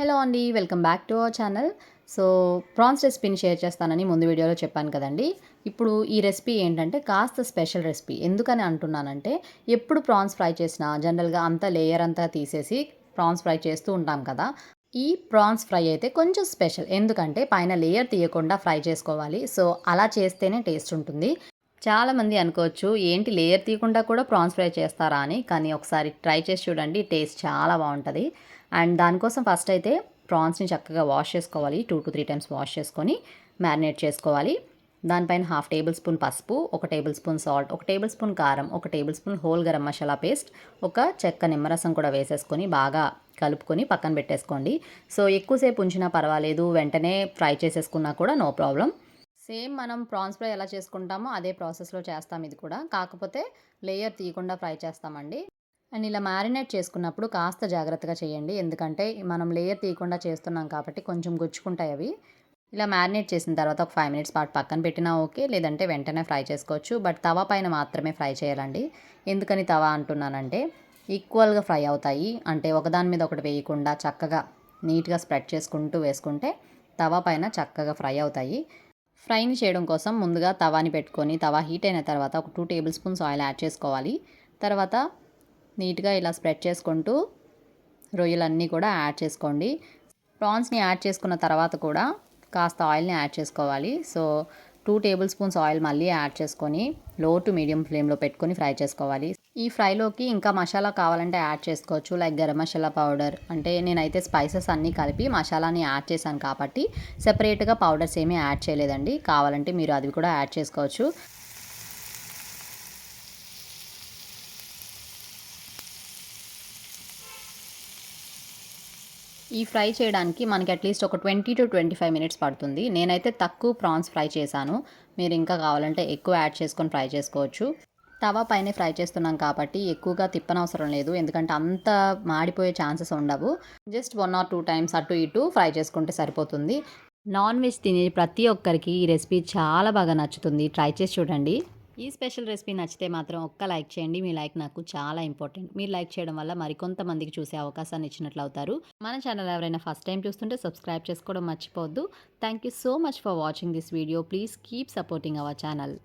Hello అండి welcome back to our channel. So prawns రెసిపీని share చేస్తానని ముందు వీడియోలో చెప్పాను కదండి. ఇప్పుడు ఈ రెసిపీ ఏంటంటే కాస్త స్పెషల్ రెసిపీ. ఎందుకని అంటున్నానంటే ఎప్పుడు ప్రాన్స్ ఫ్రై చేసినా జనరల్గా అంత లేయర్ అంతా తీసేసి ప్రాన్స్ ఫ్రై చేస్తూ ఉంటాం కదా. ఈ ప్రాన్స్ ఫ్రై అయితే కొంచెం స్పెషల్. ఎందుకంటే పైన లేయర్ తీయకుండా ఫ్రై చేసుకోవాలి. సో అలా చేస్తేనే టేస్ట్ ఉంటుంది. చాలామంది అనుకోవచ్చు ఏంటి లేయర్ తీయకుండా కూడా ప్రాన్స్ ఫ్రై చేస్తారా అని. కానీ ఒకసారి ట్రై చేసి చూడండి టేస్ట్ చాలా బాగుంటుంది. అండ్ దానికోసం ఫస్ట్ అయితే ప్రాన్స్ని చక్కగా వాష్ చేసుకోవాలి. Two to three times wash చేసుకొని మ్యారినేట్ చేసుకోవాలి. దానిపైన హాఫ్ టేబుల్ స్పూన్ పసుపు ఒక టేబుల్ స్పూన్ సాల్ట్ ఒక టేబుల్ స్పూన్ కారం ఒక tablespoon whole garam masala paste ఒక చెక్క నిమ్మరసం కూడా వేసేసుకొని బాగా కలుపుకొని పక్కన పెట్టేసుకోండి. సో ఎక్కువసేపు ఉంచినా పర్వాలేదు వెంటనే ఫ్రై చేసేసుకున్నా కూడా నో ప్రాబ్లం. సేమ్ మనం ప్రాన్స్ ఫ్రై ఎలా చేసుకుంటామో అదే ప్రాసెస్లో చేస్తాం ఇది కూడా. కాకపోతే లేయర్ తీయకుండా ఫ్రై చేస్తామండి. అండ్ ఇలా మ్యారినేట్ చేసుకున్నప్పుడు కాస్త జాగ్రత్తగా చేయండి. ఎందుకంటే మనం లేయర్ తీయకుండా చేస్తున్నాం కాబట్టి కొంచెం గుచ్చుకుంటాయి అవి. ఇలా మ్యారినేట్ చేసిన తర్వాత ఒక ఫైవ్ మినిట్స్ పాటు పక్కన పెట్టినా ఓకే. లేదంటే వెంటనే ఫ్రై చేసుకోవచ్చు. బట్ తవా పైన మాత్రమే ఫ్రై చేయాలండి. ఎందుకని తవా అంటున్నానంటే ఈక్వల్గా ఫ్రై అవుతాయి. అంటే ఒకదాని మీద ఒకటి వేయకుండా చక్కగా నీట్గా స్ప్రెడ్ చేసుకుంటూ వేసుకుంటే తవా పైన చక్కగా ఫ్రై అవుతాయి. ఫ్రైని చేయడం కోసం ముందుగా తవాని పెట్టుకొని తవా హీట్ అయిన తర్వాత ఒక two tablespoons oil add చేసుకోవాలి. తర్వాత నీట్గా ఇలా స్ప్రెడ్ చేసుకుంటూ రొయ్యలన్నీ కూడా యాడ్ చేసుకోండి. ప్రాన్స్ని యాడ్ చేసుకున్న తర్వాత కూడా కాస్త ఆయిల్ని యాడ్ చేసుకోవాలి. So two tablespoons oil మళ్ళీ యాడ్ చేసుకొని లో టు మీడియం ఫ్లేమ్లో పెట్టుకొని ఫ్రై చేసుకోవాలి. ఈ ఫ్రైలోకి ఇంకా మసాలా కావాలంటే యాడ్ చేసుకోవచ్చు. లైక్ గరం మసాలా పౌడర్ అంటే నేనైతే స్పైసెస్ అన్నీ కలిపి మసాలాని యాడ్ చేశాను కాబట్టి సెపరేట్గా పౌడర్స్ ఏమీ యాడ్ చేయలేదండి. కావాలంటే మీరు అది కూడా యాడ్ చేసుకోవచ్చు. ఈ ఫ్రై చేయడానికి మనకి అట్లీస్ట్ ఒక twenty to twenty five minutes పడుతుంది. నేనైతే తక్కువ ప్రాన్స్ ఫ్రై చేశాను. మీరు ఇంకా కావాలంటే ఎక్కువ యాడ్ చేసుకొని ఫ్రై చేసుకోవచ్చు. తవా పైన ఫ్రై చేస్తున్నాం కాబట్టి ఎక్కువగా తిప్పనవసరం లేదు. ఎందుకంటే అంత మాడిపోయే ఛాన్సెస్ ఉండవు. Just one or two times అటు ఇటు ఫ్రై చేసుకుంటే సరిపోతుంది. నాన్ వెజ్ తినే ప్రతి ఒక్కరికి ఈ రెసిపీ చాలా బాగా నచ్చుతుంది. ట్రై చేసి చూడండి. ఈ స్పెషల్ రెసిపీ నచ్చితే మాత్రం ఒక్క లైక్ చేయండి. మీ లైక్ నాకు చాలా ఇంపార్టెంట్. మీరు లైక్ చేయడం వల్ల మరికొంతమందికి చూసే అవకాశాన్ని ఇచ్చినట్లు అవుతారు. మన ఛానల్ ఎవరైనా ఫస్ట్ టైం చూస్తుంటే సబ్స్క్రైబ్ చేసుకోవడం మర్చిపోవద్దు. Thank you so much for watching this video. Please keep supporting our channel.